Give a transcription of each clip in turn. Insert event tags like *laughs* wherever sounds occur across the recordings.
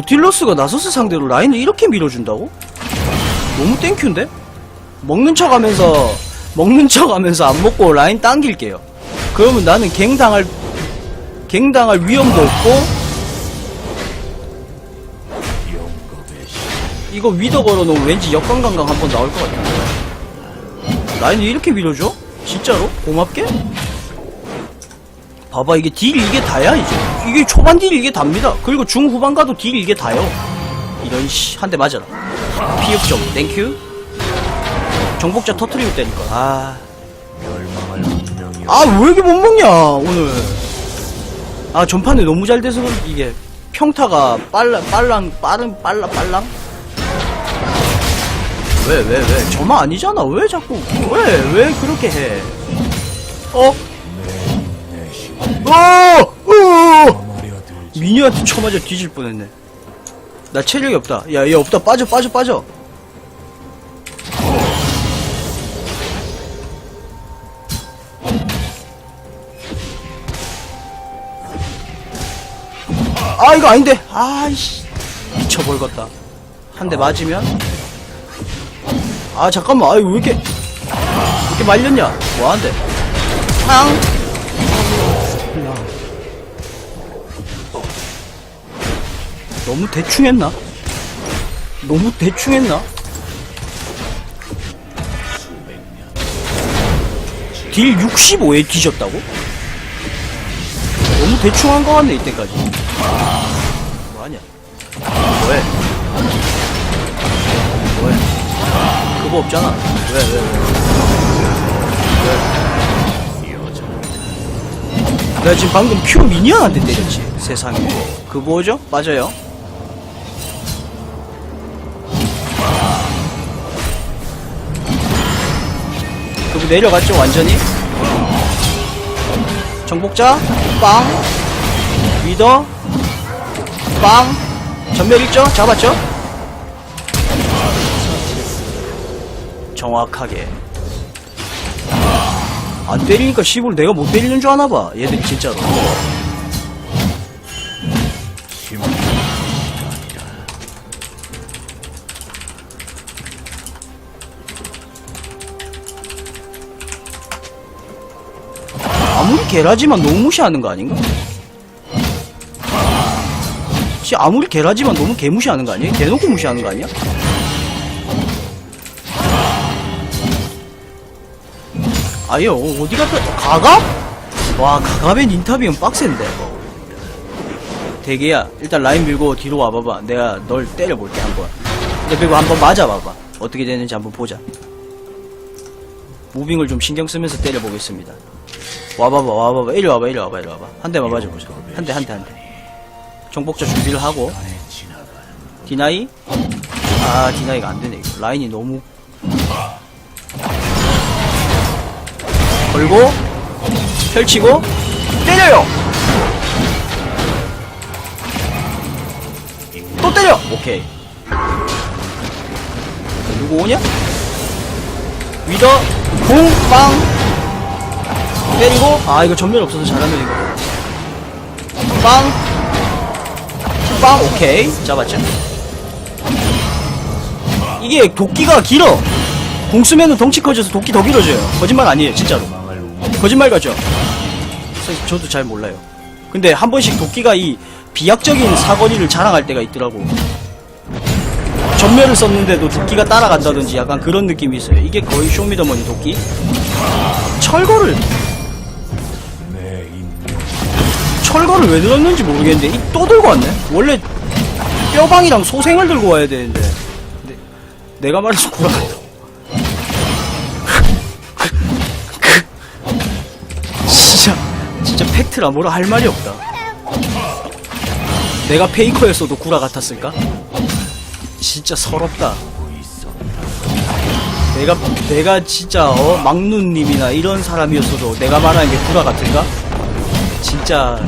노틸러스가 나서스 상대로 라인을 이렇게 밀어준다고? 너무 땡큐인데? 먹는 척 하면서, 먹는 척 하면서 안 먹고 라인 당길게요. 그러면 나는 갱 당할, 갱 당할 위험도 없고, 이거 위더 걸어놓으면 왠지 역광강강 한번 나올 것 같아. 라인을 이렇게 밀어줘? 진짜로? 고맙게? 봐봐 이게 딜 이게 다야 이제. 이게 초반 딜 이게 답니다. 그리고 중후반 가도 딜 이게 다요. 이런 씨 한 대 맞아라. 좀 땡큐. 정복자 터트리고 때릴걸 아. 아 왜 이렇게 못 먹냐 오늘. 아 전판에 너무 잘 돼서 그런지 이게 평타가 빨라 빨랑 빠른 빨라 빨랑? 왜 왜 왜? 저만 아니잖아. 왜 자꾸 왜 왜 그렇게 해? 어? 어! 어! 미니한테 쳐맞아 뒤질 뻔했네. 나 체력이 없다. 야, 얘 없다. 빠져, 빠져, 빠져. 아, 이거 아닌데. 아이씨. 미쳐버리겠다. 한 대 맞으면. 아, 잠깐만. 아이, 왜 이렇게. 왜 이렇게 말렸냐? 뭐하는데? 팡! 너무 대충 했나? 너무 대충 했나? 딜 65에 뒤졌다고? 너무 대충 한 거 같네, 이때까지. 뭐하냐? 왜? 왜? 그거 없잖아. 왜, 왜, 왜? 왜? 내가 지금 방금 큐 미니언한테 때렸지, 세상에. 그 뭐죠? 맞아요. 그거 내려갔죠, 완전히? 정복자, 빵. 위더, 빵. 전멸 있죠? 잡았죠? 정확하게. 안 때리니까 씨발 내가 못 때리는 줄 아나봐. 얘들이 진짜로. 개라지만 너무 무시하는 거 아닌가? 씨 아무리 개라지만 너무 개무시하는 거 아니야? 대놓고 무시하는 거 아니야? 아유 어디 갔다 가갑? 와 가갑엔 인터뷰는 빡센데 대게야 일단 라인 밀고 뒤로 와봐봐 내가 널 때려볼게 한번 근데 그리고 한번 맞아봐봐 어떻게 되는지 한번 보자 무빙을 좀 신경 쓰면서 때려보겠습니다 와봐봐 와봐봐. 이리 와봐 이리 와봐 이리 와봐. 한 대만 맞아보자. 한 대 한 대 한대. 정복자 준비를 하고. 디나이? 아 디나이가 안되네 이거. 라인이 너무. 걸고 펼치고 때려요! 또 때려! 오케이. 누구 오냐? 위더 공빵 때리고. 아 이거 전면 없어서 잘하네 이거. 빵. 빵 오케이. 잡았죠. 이게 도끼가 길어. 공 쓰면은 덩치 커져서 도끼 더 길어져요. 거짓말 아니에요 진짜로. 거짓말 같죠? 사실 저도 잘 몰라요. 근데 한 번씩 도끼가 이 비약적인 사거리를 자랑할 때가 있더라고. 전멸을 썼는데도 도끼가 따라간다든지 약간 그런 느낌이 있어요. 이게 거의 쇼미더머니 도끼? 철거를 철거를 왜 들었는지 모르겠는데 이 또 들고 왔네? 원래 뼈방이랑 소생을 들고 와야 되는데. 근데 내가 말해서 구라같다 진짜 진짜 팩트라 뭐라 할 말이 없다. 내가 페이커였어도 구라 같았을까? 진짜 서럽다. 내가 내가 진짜 어 막눈님이나 이런 사람이었어도 내가 말하는 게 구라 같을까? 진짜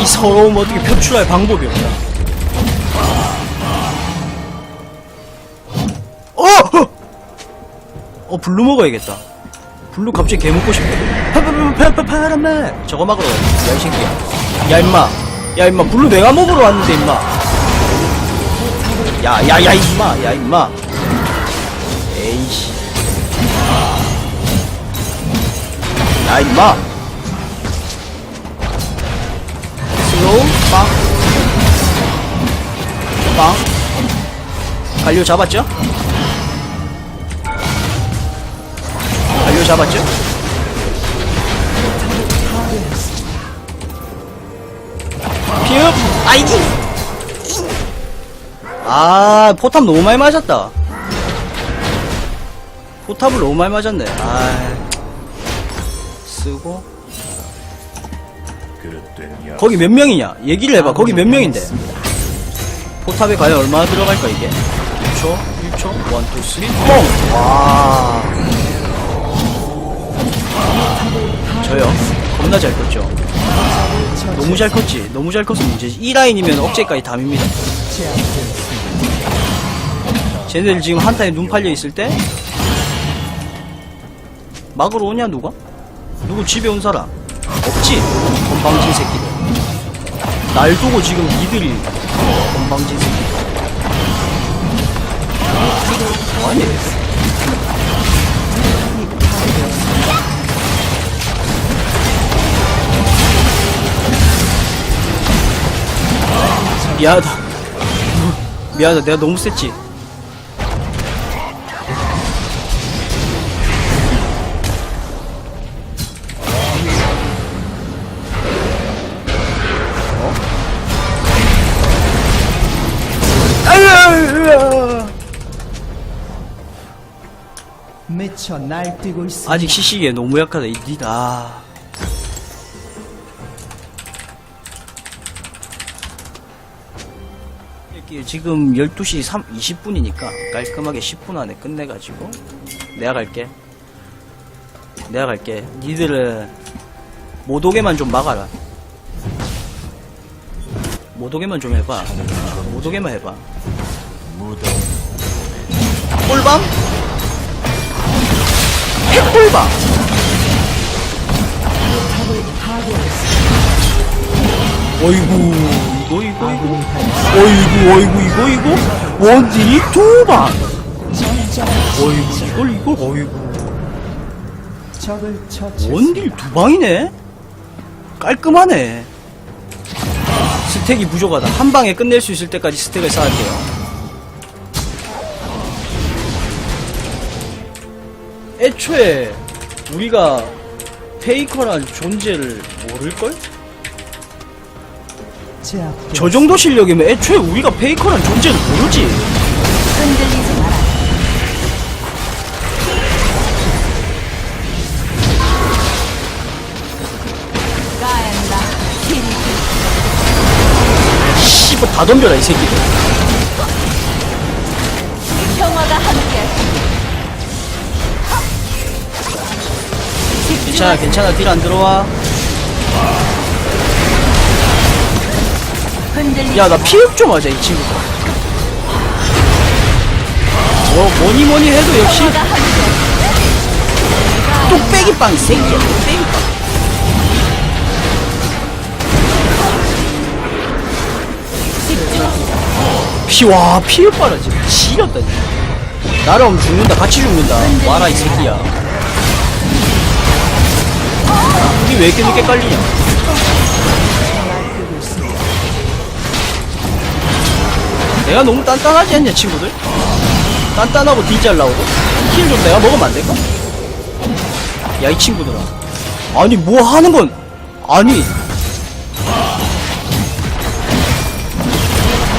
이 서러움 어떻게 표출할 방법이 없다. 어! 어! 어 블루 먹어야겠다. 블루 갑자기 개 먹고 싶어. 파파파파파라메 저거 막으러 새끼야. 야 임마. 야 임마 블루 내가 먹으러 왔는데 임마. 야, 야, 야, 임마, 야, 임마. 에이씨. 야, 임마. 빵. 빵. 갈려 잡았죠? 갈려 잡았죠? 피읍! 아이기! 아, 포탑 너무 많이 맞았다. 포탑을 너무 많이 맞았네. 아, 쓰고. 거기 몇 명이냐? 얘기를 해봐. 거기 몇 명인데? 포탑에 과연 얼마나 들어갈까, 이게? 2초, 1초, 1, 2, 3, 퐁! 와. 저요? 겁나 잘 컸죠? 너무 잘 컸지? 너무 잘 커서 문제지. 이 라인이면 억제까지 담입니다. 쟤네들 지금 한타에 눈 팔려 있을 때 막으러 오냐 누가? 누구 집에 온 사람? 없지? 건방진 새끼들. 날 두고 지금 니들이 건방진 새끼들. 아니. 미안하다. 미안하다. 내가 너무 셌지 미쳐 날뛰고 있어. 아직 시시기에 너무 약하다 이 니다 아. 이렇게 지금 12시 3, 20분이니까 깔끔하게 10분 안에 끝내가지고 내가 갈게 내가 갈게 니들은 못 오게만 좀 막아라 못 오게만 좀 해봐 못 오게만 해봐 꿀밤? 핵꿀밤 어이구 이거 이거 이거. 어이구 어이구 이거 이거. 원딜이 두방 어이구 이걸 이걸. 어이구. 원딜 두 방이네? 깔끔하네. 스택이 부족하다. 한 방에 끝낼 수 있을 때까지 스택을 쌓을게요 애초에 우리가 페이커란 존재를 모를걸? 저 정도 실력이면 애초에 우리가 페이커란 존재를 모르지 흔들리지 마라. 키리키 씨발 다 덤벼라 이 새끼들 괜찮아 괜찮아. 딜 안 들어와. 야 나 피흡 좀 하자 이 친구들 뭐 뭐니 뭐니 해도 역시. 평화가 함께 뚝배기 빵이 새끼야. 뚝배기 빵. 피와 피흡 지금. 지렸다. 나랑 죽는다. 같이 죽는다. 와라 이 새끼야 우리 왜 이렇게 늦게 깔리냐? 내가 너무 단단하지 않냐 친구들? 단단하고 딜잘 나오고? 킬 좀 내가 먹으면 안 될까? 야 이 친구들아. 아니 뭐 하는 건? 아니.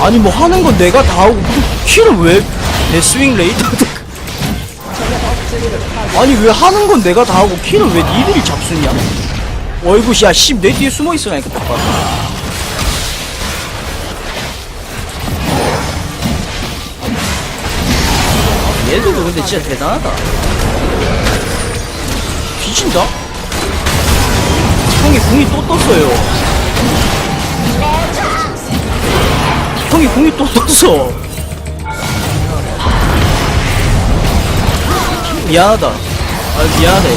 아니 뭐 하는 건 내가 다 하고 킬을 왜 내 스윙 레이더 아니 왜 하는 건 내가 다 하고 킬을 왜 니들이 잡수냐 어이구 야 씨내 뒤에 숨어 있으라니까 똑바로 얘들도 근데 진짜 대단하다. 뒤진다? 형이 궁이 또 떴어요. 형이 궁이 또 떴어. 미안하다. 아 미안하다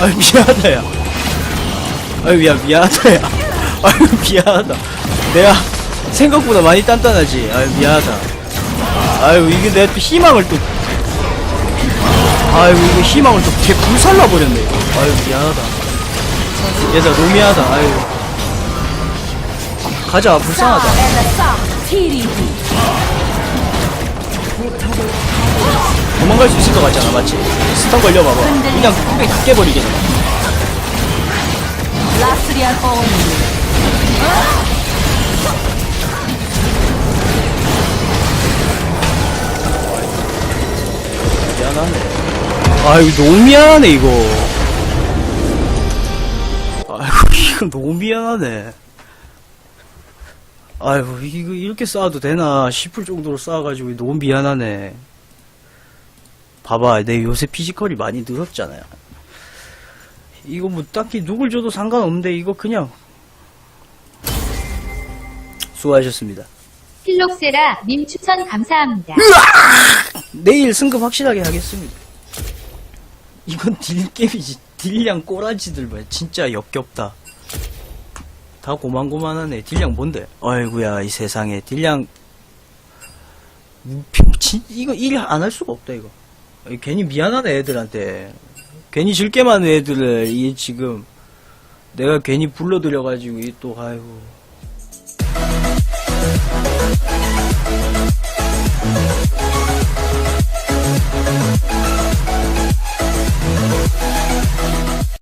야아 미안하다 야 아유 야 미안하다 야 아유 미안하다 내가 생각보다 많이 단단하지. 아유, 미안하다. 아유, 이게 내가 또 희망을 또. 아유, 이거 희망을 또개 불살라 버렸네. 이거. 아유, 미안하다. 얘들아, 너무 미안하다. 아유. 가자, 불쌍하다. 도망갈 수 있을 것 같잖아, 맞지? 스턴 걸려봐봐. 그냥 다 깨버리겠네. 라스리안 오니 미안하네. 아유, 너무 미안하네, 이거. 아이고, *laughs* 이거 너무 미안하네. 아이고, 이거 이렇게 쌓아도 되나 싶을 정도로 쌓아가지고 너무 미안하네. 봐봐, 내 요새 피지컬이 많이 늘었잖아요. 이거 뭐 딱히 누굴 줘도 상관없는데, 이거 그냥. 수고하셨습니다. 필록세라 님 추천 감사합니다. 내일 승급 확실하게 하겠습니다. 이건 딜게임이지. 딜량 꼬라지들 봐. 진짜 역겹다. 다 고만고만하네. 딜량 뭔데? 아이구야, 이 세상에. 딜량. 피- 진- 이거 일 안 할 수가 없다, 이거. 이 괜히 미안하네, 애들한테. 괜히 즐게 많은 애들을, 이 지금. 내가 괜히 불러들여가지고, 이 또, 아이고.